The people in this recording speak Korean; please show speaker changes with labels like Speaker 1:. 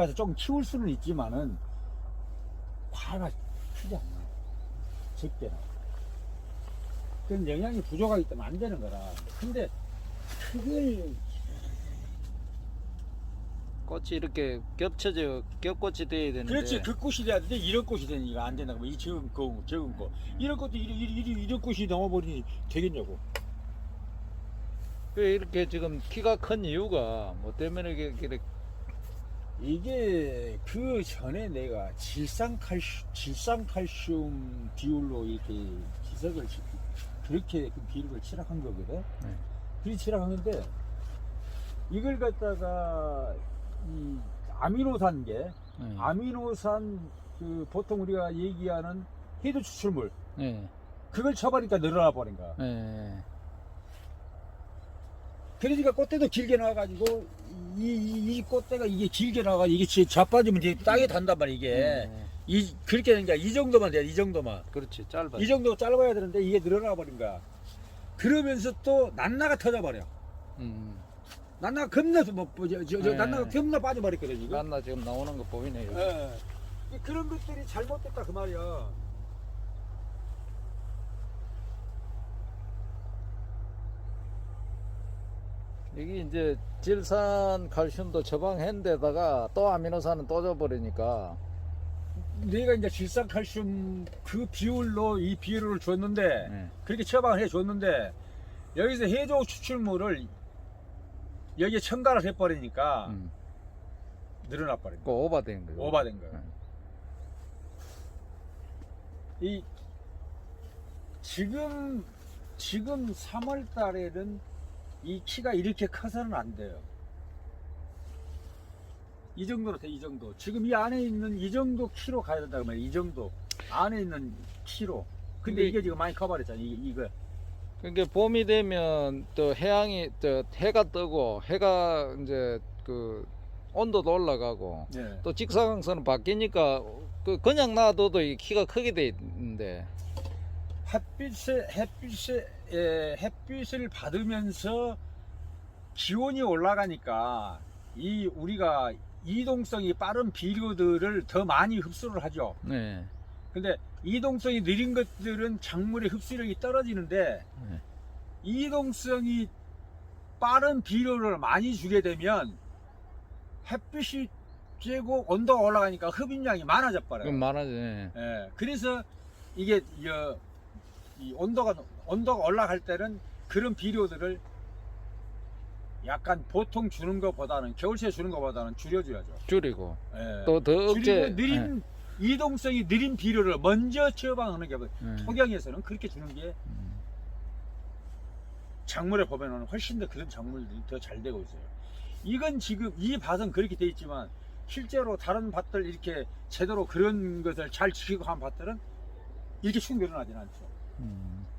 Speaker 1: 가서 조금 키울 수는 있지만은 과가 크지 않나 적게나. 그런 영양이 부족하기 때문에 안 되는 거라. 근데 그걸
Speaker 2: 꽃이 이렇게 겹쳐져 겹꽃이 돼야 되는데.
Speaker 1: 그렇지. 그 꽃이 돼야 되는데 이런 꽃이 되니까 안 된다고. 이 적은 거 적은 거. 이런 것도 이런, 이런, 이런 꽃이 넘어버리니 되겠냐고.
Speaker 2: 왜 이렇게 지금 키가 큰 이유가 뭐 때문에 이렇게,
Speaker 1: 이게 그 전에 내가 질산칼슘, 질산칼슘 비율로 이렇게 기석을 치- 그렇게 그 비율을 칠학한 거거든.
Speaker 2: 네.
Speaker 1: 그렇게 칠학하는데 이걸 갖다가 이 아미노산 계,
Speaker 2: 네.
Speaker 1: 아미노산 그 보통 우리가 얘기하는 해도 추출물
Speaker 2: 네.
Speaker 1: 그걸 쳐버리니까 늘어나 버린 거야.
Speaker 2: 네.
Speaker 1: 그러니까 꽃대도 길게 나와가지고 이, 이, 이 꽃대가 이게 길게 나와가 이게 지- 자빠지면 이제 땅에 단단 말이야 이게.
Speaker 2: 네.
Speaker 1: 이 그렇게 되는 게이 정도만 돼, 이 정도만.
Speaker 2: 그렇지 짧아
Speaker 1: 이 정도 짧아야 되는데 이게 늘어나 버린 거야. 그러면서 또 낱나가 터져 버려.
Speaker 2: 음.
Speaker 1: 낱나가 겁나 뭐, 뭐, 저, 저, 저
Speaker 2: 네.
Speaker 1: 낱나가 겁나 빠져 버렸거든 지금.
Speaker 2: 깐나 지금 나오는 거 보이네 여기.
Speaker 1: 예. 이 그런 것들이 잘못됐다 그 말이야.
Speaker 2: 이게 이제 질산 칼슘도 처방했는데다가 또 아미노산은 또 줘버리니까
Speaker 1: 내가 이제 질산 칼슘 그 비율로 이 비율을 줬는데
Speaker 2: 네.
Speaker 1: 그렇게 처방을 해 줬는데 여기서 해조 추출물을 여기에 첨가를 해 버리니까
Speaker 2: 음.
Speaker 1: 늘어나 버린
Speaker 2: 그
Speaker 1: 거.
Speaker 2: 오버된 거죠
Speaker 1: 오바된 거야.
Speaker 2: 네.
Speaker 1: 이 지금 지금 3월 달에는 이 키가 이렇게 커서는 안 돼요. 이 정도로 돼, 이 정도. 지금 이 안에 있는 이 정도 키로 가야 된다고 말이야. 이 정도. 안에 있는 키로. 근데
Speaker 2: 근데
Speaker 1: 이게 지금 많이 커버렸잖아. 이, 이거.
Speaker 2: 그러니까 봄이 되면 또 해양이 저 해가 뜨고 해가 이제 그 온도도 올라가고
Speaker 1: 네.
Speaker 2: 또 직사광선은 바뀌니까 그 그냥 놔둬도 이 키가 크게 돼 있는데
Speaker 1: 햇빛에, 햇빛에, 에, 햇빛을 받으면서 기온이 올라가니까 이 우리가 이동성이 빠른 비료들을 더 많이 흡수를 하죠.
Speaker 2: 네.
Speaker 1: 근데 이동성이 느린 것들은 작물의 흡수력이 떨어지는데
Speaker 2: 네.
Speaker 1: 이동성이 빠른 비료를 많이 주게 되면 햇빛이 쬐고 온도가 올라가니까 흡입량이 많아져 버려요.
Speaker 2: 그럼 많아지 네.
Speaker 1: 예, 그래서 이게 여- 이 온도가 온도가 올라갈 때는 그런 비료들을 약간 보통 주는 것보다는 겨울새 주는 것보다는 줄여줘야죠.
Speaker 2: 줄이고
Speaker 1: 예.
Speaker 2: 또더 억제
Speaker 1: 줄이고 느린 이동성이 느린 비료를 먼저 처방하는 게
Speaker 2: 네.
Speaker 1: 토경에서는 그렇게 주는 게
Speaker 2: 음.
Speaker 1: 작물에 보면은 훨씬 더 그런 작물들이 더 잘 되고 있어요. 이건 지금 이 밭은 그렇게 돼 있지만 실제로 다른 밭들 이렇게 제대로 그런 것을 잘 지키고 한 밭들은 이렇게 축 늘어나진 않죠.
Speaker 2: 음.